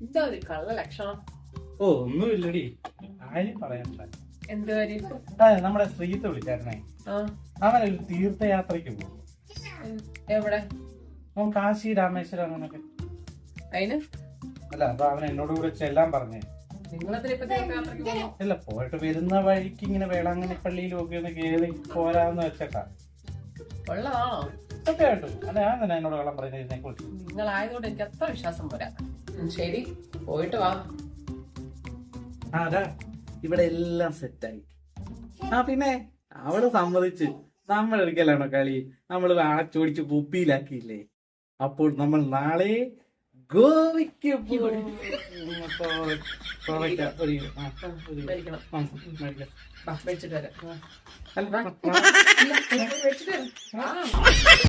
എന്താ ഒരു കള്ള ലക്ഷണം ഓ ഒന്നുമില്ലടി. ആരും പറയണ്ട എന്ത് കാര്യം നമ്മുടെ ശ്രീത്ത് വിളിച്ചായിരുന്നേ. ഒരു തീർത്ഥയാത്രയ്ക്ക് പോകും. എവിടെ? അവൻ കാശി രാമേശ്വരം അങ്ങനൊക്കെ. അതിന് അല്ല അപ്പൊ അവൻ എന്നോട് കൂടെ ചെല്ലാൻ പറഞ്ഞേ. ഇല്ല പോയിട്ട് വരുന്ന വഴിക്ക് ഇങ്ങനെ വേളാങ്കണ്ണി പള്ളിയിലും ഒക്കെ ഒന്ന് കേറി പോരാന്ന് വെച്ചേക്കാം ഉള്ളതാണോ സത്യമായിട്ടും അല്ല ഞാൻ തന്നെ എന്നോട് കള്ളം പറയുന്നത് നിങ്ങളായതുകൊണ്ട് എനിക്ക് അത്ര വിശ്വാസം പോരാ. ഉം, ശരി പോയിട്ട് വാ. ആ അതാ. ഇവിടെ എല്ലാം സെറ്റായി. ആ പിന്നെ അവൾ സമ്മതിച്ച് നമ്മൾ എടുക്കലാണോ കളി? നമ്മൾ ആച്ചോടിച്ച് കുപ്പിയിലാക്കിയില്ലേ? അപ്പോൾ നമ്മൾ നാളെ ഗോവയ്ക്ക് പോകും. അപ്പോ ഗോവയ്ക്ക് ഒരു ആ, ഒരു മേടിക്കണം. ആ, മേടിക്കാം. വാ, മേടിച്ചിട്ട് വരാം. അല്ല, ഇല്ല, മേടിച്ചിട്ട് വരാം. ആ.